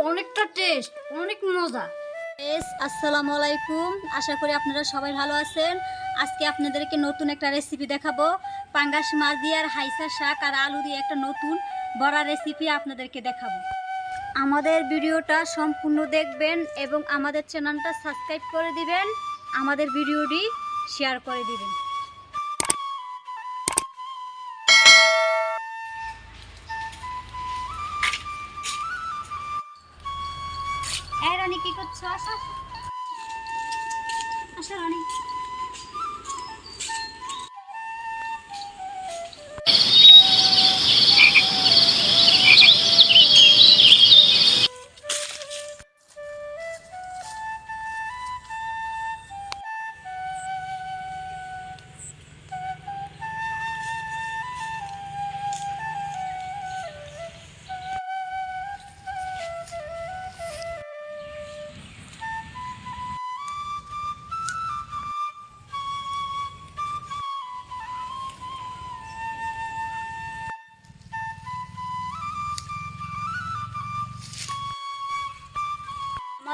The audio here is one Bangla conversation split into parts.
অনেকটা টেস্ট, অনেক মজা। এস আসসালামু আলাইকুম। আশা করি আপনারা সবাই ভালো আছেন। আজকে আপনাদেরকে নতুন একটা রেসিপি দেখাবো। পাঙ্গাস মাছ দিয়ে আর হাইসা শাক আর আলু দিয়ে একটা নতুন বড়া রেসিপি আপনাদেরকে দেখাবো। আমাদের ভিডিওটা সম্পূর্ণ দেখবেন এবং আমাদের চ্যানেলটা সাবস্ক্রাইব করে দিবেন। আমাদের ভিডিওটি শেয়ার করে দিবেন। एक अच्छा सा अच्छा रानी।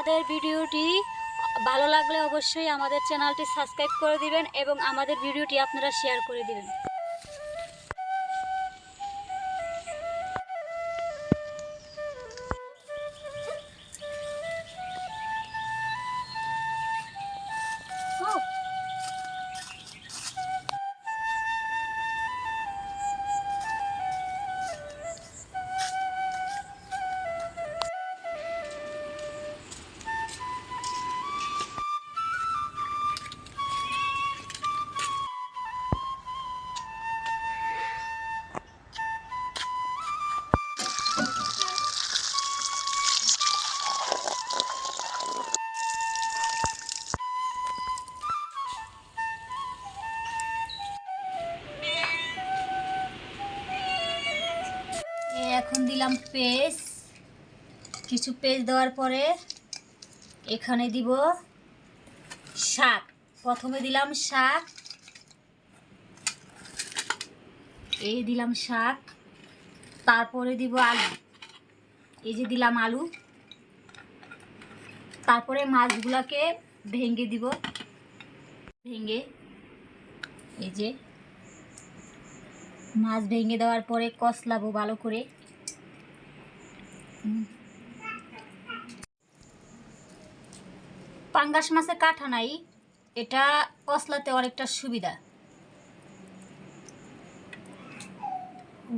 আমাদের ভিডিওটি ভালো লাগলে অবশ্যই আমাদের চ্যানেলটি সাবস্ক্রাইব করে দিবেন এবং আমাদের ভিডিওটি আপনারা শেয়ার করে দিবেন। এখন দিলাম পেস্ট। কিছু পেস্ট দেওয়ার পরে এখানে দিব শাক। প্রথমে দিলাম শাক। এই দিলাম শাক। তারপরে দিব আলু। এই যে দিলাম আলু। তারপরে মাছগুলাকে ভেঙে দিব। ভেঙে এই যে মাছ ভেঙে দেওয়ার পরে কষলাবো ভালো করে। পাঙ্গাস মাছে কাঠা নাই, এটা কষলাতে অনেকটা সুবিধা।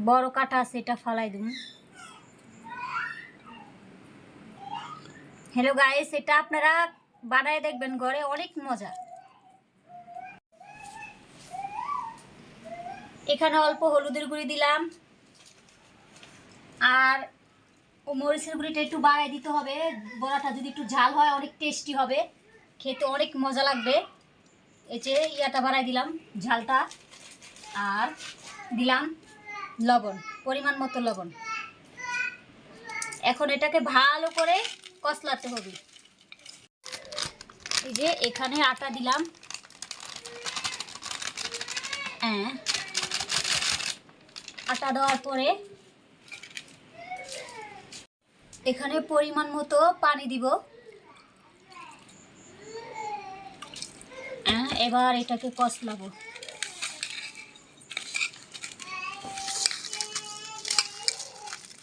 বড় কাঠা আছে, এটা ফালাই দেব। হ্যালো গাইস এটা আপনারা বানায় দেখবেন ঘরে, অনেক মজা। এখানে অল্প হলুদের গুঁড়ি দিলাম। আর ও মরিচের গুঁড়িটা একটু বাড়াই দিতে হবে। বড়াটা যদি একটু ঝাল হয়, অনেক টেস্টি হবে। খেতে অনেক মজা লাগবে। যে ইয়াটা বাড়াই দিলাম, ঝালটা। আর দিলাম লবণ, পরিমাণ মতো লবণ। এখন এটাকে ভালো করে কষলাতে হবে। এই যে এখানে আটা দিলাম। হ্যাঁ আটা দেওয়ার পরে এখানে পরিমাণ মতো পানি দিব। আহ, এবার এটাকে কষলাবো।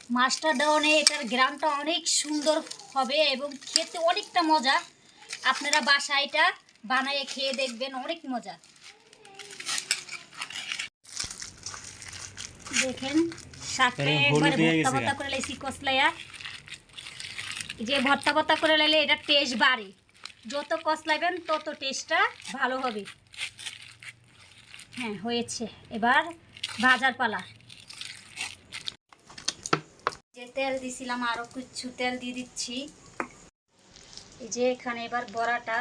মাছটা দেওয়ানে এটার গ্রামটা অনেক সুন্দর হবে এবং খেতে অনেকটা মজা। আপনারা বাসায় এটা বানায় খেয়ে দেখবেন অনেক মজা। দেখেন শাকটা একবারে হয়ে ভর্তা ভর্তা করে লাইছি কসলাইয়া এই যে ভর্তা ভর্তা করে লাইলে এটা টেস্ট বাড়ে। যত কসলাইবেন তত টেস্টটা ভালো হবে। হ্যাঁ হয়েছে। এবার ভাজার পালা। যে তেল দিছিলাম আরও কিছু তেল দিয়ে দিচ্ছি। এই যে এখানে এবার বড়াটা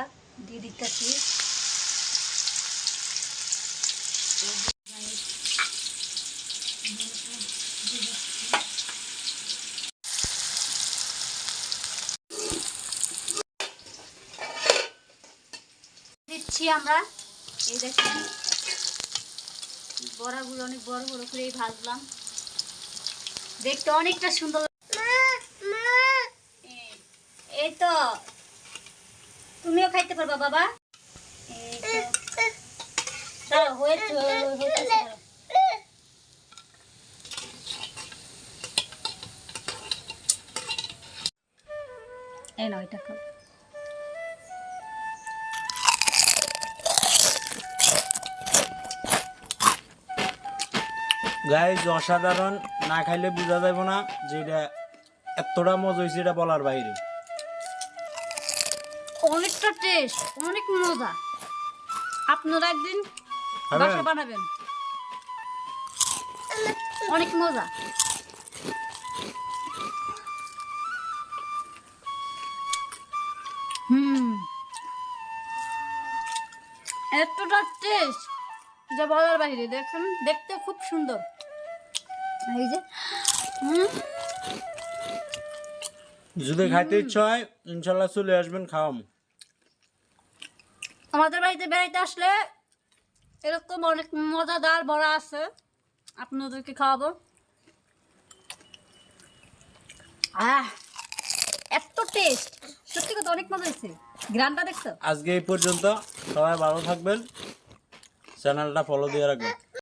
দিয়ে দিতেছি। নিচ্ছি আমরা। এই দেখুন বড়াগুলো অনেক বড় বড় করেই ভাজলাম। দেখতে অনেকটা সুন্দর এই তো। তুমিও খাইতে পারবা বাবা। এই নয় টাকা গাইজ অসাধারণ। না খাইলে বোঝা যাবে না যে এটা এতটা মজা হয়েছে এটা বলার বাইরে। অনেকটা টেস্ট অনেক মজা। আপনারা একদিন? বাসা বানাবেন। অনেক মজা। হুম। এতটা টেস্ট যা বলার বাইরে দেখেন দেখতে খুব সুন্দর। এই যে। যদি খাইতে ইচ্ছা হয় ইনশাল্লাহ চলে আসবেন খাওয়াম। আমাদের বাড়িতে বেড়াইতে আসলে এরকম অনেক মজাদার বড়া আছে। আপনাদেরকে খাওয়াবো। আহ এত টেস্ট সত্যি কথা অনেক মজা হয়েছে। গ্রানটা দেখছ? আজকে এই পর্যন্ত সবাই ভালো থাকবেন। চ্যানেলটা ফলো দিয়ে রাখবেন।